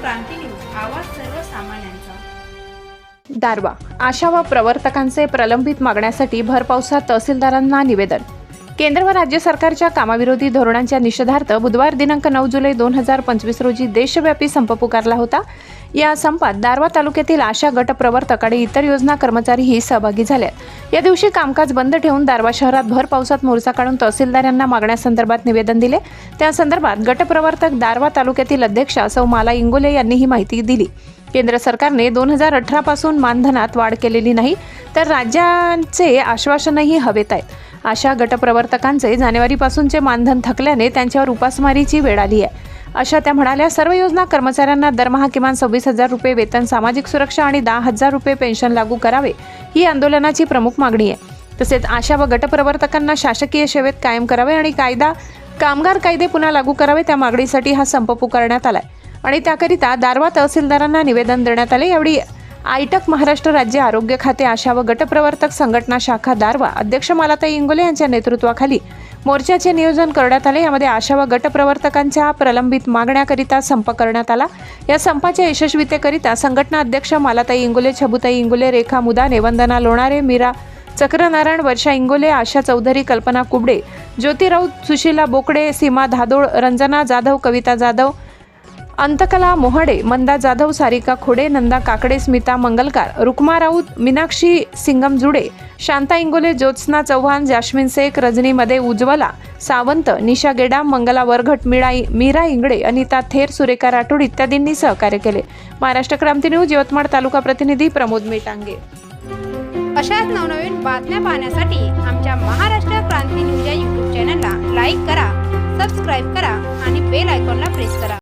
क्रांती news आवाज सर्वसामान्यांचा. दारवा आशा व प्रवर्तकांचे प्रलंबित मागण्यासाठी भरपावसात तहसीलदारांना निवेदन. केंद्र व राज्य सरकारच्या कामाविरोधी धोरणांच्या निषेधार्थ बुधवार दिनांक नऊ जुलै दोन हजार पंचवीस रोजी देशव्यापी संप पुकारला होता. या संपात दारवा तालुक्यातील आशा गट प्रवर्तक आणि इतर योजना कर्मचारीही सहभागी झाले. या दिवशी कामकाज बंद ठेवून दारवा शहरात भर पावसात मोर्चा काढून तहसीलदार यांना मागण्यासंदर्भात निवेदन दिले. त्या संदर्भात गटप्रवर्तक दारवा तालुक्यातील अध्यक्षा सौ माला इंगोले यांनी ही माहिती दिली. केंद्र सरकारने दोन हजार अठरापासून मानधनात वाढ केलेली नाही तर राज्यांचे आश्वासनही हवेत आहेत. अशा गटप्रवर्तकांचे जानेवारीपासूनचे मानधन थकल्याने त्यांच्यावर उपासमारीची वेळ आली आहे. अशा त्या म्हणाल्या सर्व योजना कर्मचाऱ्यांना दरमहा किमान सव्वीस हजार रुपये वेतन सामाजिक सुरक्षा आणि दहा हजार रुपये पेन्शन लागू करावे ही आंदोलनाची प्रमुख मागणी आहे. तसेच आशा व गटप्रवर्तकांना शासकीय सेवेत कायम करावे आणि कायदा कामगार कायदे पुन्हा लागू करावे त्या मागणीसाठी हा संप पुकारण्यात आलाय. आणि त्याकरिता दारवा तहसीलदारांना निवेदन देण्यात आले यावेळी आयटक महाराष्ट्र राज्य आरोग्य खाते आशा व गटप्रवर्तक संघटना शाखा दारवा अध्यक्ष मालाताई इंगोले यांच्या नेतृत्वाखाली मोर्चाचे नियोजन करण्यात आले. यामध्ये आशा व गटप्रवर्तकांच्या प्रलंबित मागण्याकरिता संप करण्यात आला. या संपाच्या यशस्वीतेकरिता संघटना अध्यक्ष मालाताई इंगोले छबुताई इंगोले रेखा मुदाने वंदना लोणारे मीरा चक्रनारायण वर्षा इंगोले आशा चौधरी कल्पना कुबडे ज्योती राऊत सुशीला बोकडे सीमा धादोळ रंजना जाधव कविता जाधव अंतकला मोहाडे मंदा जाधव सारिका खोडे नंदा काकडे स्मिता मंगलकार रुक्मा राऊत मीनाक्षी सिंगम जुडे शांता इंगोले ज्योत्स्ना चव्हाण जास्मिन शेख रजनी मध्ये उज्ज्वला सावंत निशा गेडा मंगला वरघट मीरा मीरा इंगडे अनिता थेर सुरेखा राठोड इत्यादींनी सहकार्य केले. महाराष्ट्र क्रांती न्यूज यवतमाळ तालुका प्रतिनिधी प्रमोद मेटांगे. अशाच नवनवीन बातम्या पाहण्यासाठी आमच्या महाराष्ट्र क्रांती न्यूज या यूट्यूब चॅनलला लाईक करा सबस्क्राईब करा आणि बेल आयकॉनला प्रेस करा.